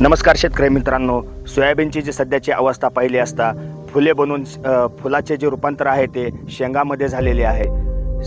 नमस्कार शेतकरी मित्रांनो. सोयाबीनची जी सध्याची अवस्था पाहिली असता फुले बनून फुलाचे जे रूपांतर आहे ते शेंगामध्ये झालेले आहे.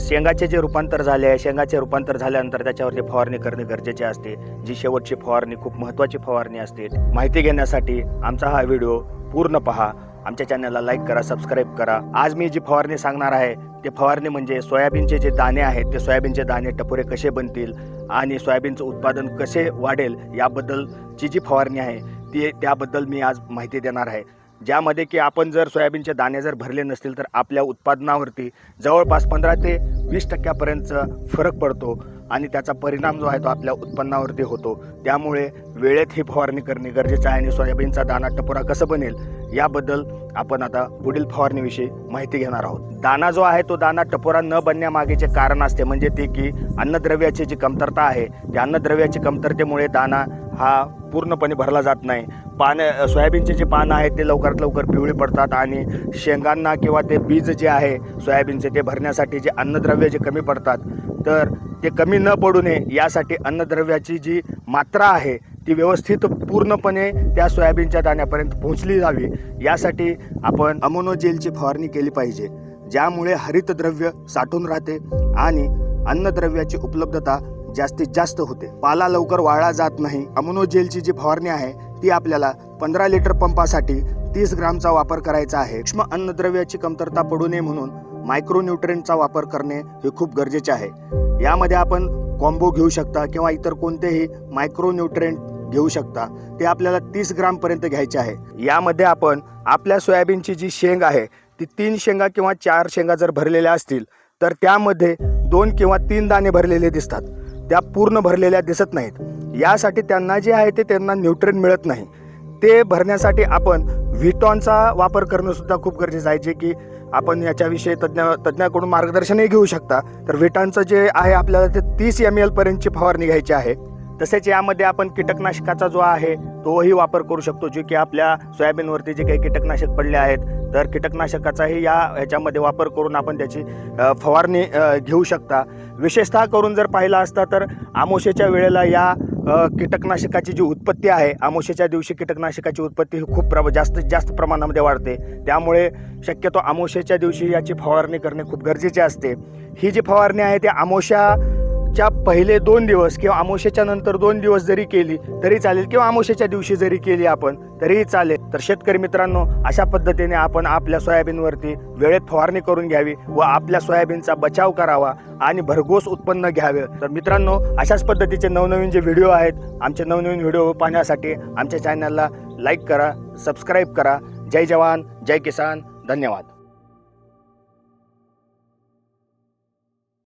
शेंगाचे जे रूपांतर झाले आहे शेंगाचे रूपांतर झाल्यानंतर त्याच्यावरती फवारणी करणे गरजेचे असते. जी शेवटची फवारणी खूप महत्त्वाची फवारणी असते. माहिती घेण्यासाठी आमचा हा व्हिडिओ पूर्ण पहा. आमच्या चॅनलला लाईक करा सबस्क्राईब करा. आज मी जी फवारणी सांगणार आहे ते फवारणी म्हणजे सोयाबीनचे जे दाणे आहेत ते सोयाबीनचे दाणे टपोरे कसे बनतील आणि सोयाबीनचं उत्पादन कसे वाढेल याबद्दल जी फवारणी आहे ती त्याबद्दल मी आज माहिती देणार आहे. ज्यामध्ये की आपण जर सोयाबीनचे दाणे जर भरले नसतील तर आपल्या उत्पादनावरती जवळपास पंधरा ते वीस टक्क्यापर्यंतचा फरक पडतो. आणि त्याचा परिणाम जो आहे तो आपल्या उत्पन्नावरती होतो. त्यामुळे वेळेत ही फवारणी करणे गरजेचं आहे आणि सोयाबीनचा दाना टपोरा कसं बनेल याबद्दल आपण आता पुढील फवारणीविषयी माहिती घेणार आहोत. दाना जो आहे तो दाना टपोरा न बनण्यामागेचे कारण असते म्हणजे ते की अन्नद्रव्याची जी कमतरता आहे त्या अन्नद्रव्याची कमतरतेमुळे दाना हा पूर्णपणे भरला जात नाही. पान सोयाबीनचे जे पानं आहेत ते लवकरात लवकर पिवळी पडतात आणि शेंगांना किंवा ते बीज जे आहे सोयाबीनचे ते भरण्यासाठी जे अन्नद्रव्य जे कमी पडतात तर ते कमी न पडू नये यासाठी अन्नद्रव्याची जी मात्रा आहे ती व्यवस्थित पूर्णपणे त्या सोयाबीनच्या दाण्यापर्यंत पोहोचली जावी. यासाठी आपण अमोनोजेलची फवारणी केली पाहिजे ज्यामुळे हरितद्रव्य साठून राहते आणि अन्नद्रव्याची उपलब्धता जास्तीत जास्त होते. पाला लवकर वाळला जात नाही. अमोनोजेलची जी फवारणी आहे ती आपल्याला पंधरा लिटर पंपासाठी तीस ग्रामचा वापर करायचा आहे. सूक्ष्म अन्नद्रव्याची कमतरता पडू नये म्हणून मायक्रोन्यूट्रियनचा वापर करणे हे खूप गरजेचे आहे. यामध्ये आपण कॉम्बो घेऊ शकता किंवा इतर कोणतेही मायक्रोन्यूट्रेंट घेऊ शकता. ते आपल्याला तीस ग्रामपर्यंत घ्यायचे आहे. यामध्ये आपण आपल्या सोयाबीनची जी शेंग आहे ती तीन शेंगा किंवा चार शेंगा जर भरलेल्या असतील तर त्यामध्ये दोन किंवा तीन दाणे भरलेले दिसतात. त्या पूर्ण भरलेल्या दिसत नाहीत. यासाठी त्यांना जे आहे ते त्यांना न्यूट्रेन मिळत नाही. ते भरण्यासाठी आपण व्हिटॉनचा वापर करणं सुद्धा खूप गरजेचं आहे जे की आपण याच्याविषयी तज्ज्ञ तज्ज्ञाकडून मार्गदर्शनही घेऊ शकता. तर विटांचं जे आहे आपल्याला ते तीस एम एल पर्यंतची फवारणी घ्यायची आहे. तसेच यामध्ये आपण कीटकनाशकाचा जो आहे तोही वापर करू शकतो जे की आपल्या सोयाबीनवरती जे काही कीटकनाशक पडले आहेत. तर कीटकनाशकाचाही या ह्याच्यामध्ये वापर करून आपण त्याची फवारणी घेऊ शकता. विशेषतः करून जर पाहिला असता तर आमोशेच्या वेळेला या कीटकनाशकाची जी उत्पत्ती आहे आमोशेच्या दिवशी कीटकनाशकाची उत्पत्ती ही खूप प्र जास्तीत जास्त प्रमाणामध्ये वाढते. त्यामुळे शक्यतो आमोशेच्या दिवशी याची फवारणी करणे खूप गरजेचे असते. ही जी फवारणी आहे ती अमावस्येच्या पहिले दोन दिवस किंवा आमोशेच्या नंतर दोन दिवस जरी केली तरी चालेल. किंवा आमोशेच्या दिवशी जरी केली आपण तरीही चालेल. तर शेतकरी मित्रांनो अशा पद्धतीने आपण आपल्या सोयाबीनवरती वेळेत फवारणी करून घ्यावी व आपल्या सोयाबीनचा बचाव करावा आणि भरघोस उत्पन्न घ्यावे. तर मित्रांनो अशाच पद्धतीचे नवनवीन जे व्हिडिओ आहेत आमचे नवनवीन व्हिडिओ पाहण्यासाठी आमच्या चॅनलला लाईक करा सबस्क्राईब करा. जय जवान जय किसान. धन्यवाद.